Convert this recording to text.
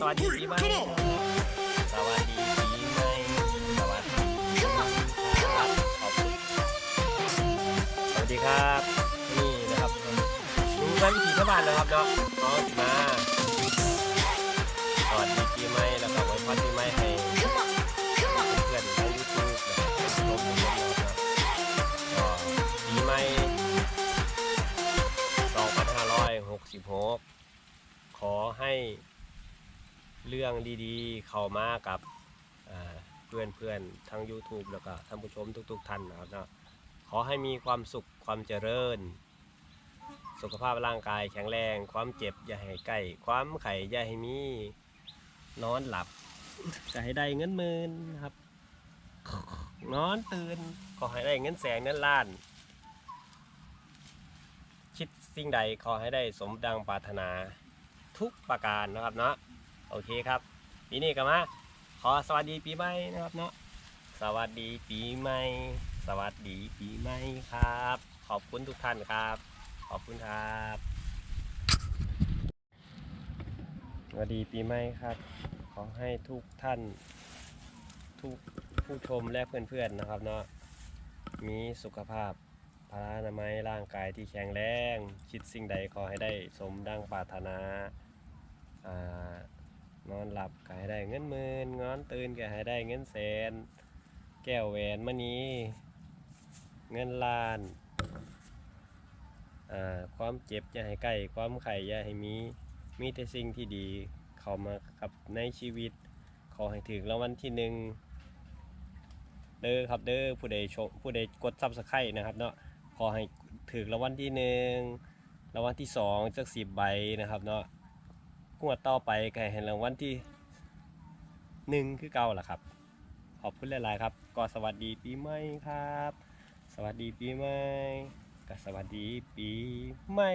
สวัสดีปีใหม่สวัสดีปีใหม่สวัสดีครับขอบคุณสวัสดีครับ นี่นะครับดูมาวิถีชาวบ้านนะครับเนาะน้องมาสวัสดีปีใหม่แล้วก็ไว้พรปีใหม่ให้เพื่อนๆในยูทูบนะครับชมกันนะครับก็ปีใหม่2566 ขอให้ เรื่องดีๆ เข้ามากับเพื่อนๆ ทั้ง YouTube แล้วก็ท่านผู้ชมทุก ๆ ท่านนะครับเนาะขอให้มีความสุขความเจริญ สุขภาพร่างกายแข็งแรง ความเจ็บอย่าให้ใกล้ความไข่อย่าให้มีนอนหลับก็ให้ได้เงินหมื่นะครับ นอนตื่นก็ให้ได้เงินแสนเงินล้าน คิดสิ่งใดขอให้ได้สมดังปรารถนาทุกประการนะครับเนาะ โอเคครับปีนี้ก็มาขอสวัสดีปีใหม่นะครับเนาะสวัสดีปีใหม่ สวัสดีปีใหม่ครับ ขอบคุณทุกท่านครับ ขอบคุณครับ สวัสดีปีใหม่ครับ ขอให้ทุกท่านทุกผู้ชมและเพื่อนๆนะครับเนาะมีสุขภาพพลานามัยร่างกายที่แข็งแรง คิดสิ่งใดขอให้ได้สมดังปรารถนาอ่า นอนหลับก็ให้ได้เงินหมื่นนอนตื่นก็ให้ได้เงินแสน แก้วแหวนมณีเงินล้านอ่าความเจ็บอย่าให้ใกล้ความไข่อย่าให้มี มีแต่สิ่งที่ดีเข้ามากับในชีวิต ขอให้ถึงรางวัลที่หนึ่งเด้อครับเด้อผู้ใดชมผู้ใดกดซับสไครต์นะครับเนาะขอให้ถือรางวัลที่หนึ่งรางวัลที่สองจักสิบใบนะครับเนาะ งวดต่อไปก็ให้รางวัลที่หนึ่งคือเก่าล่ะครับ ขอบคุณหลาย ๆ ครับ ก็สวัสดีปีใหม่ครับ สวัสดีปีใหม่ก็สวัสดีปีใหม่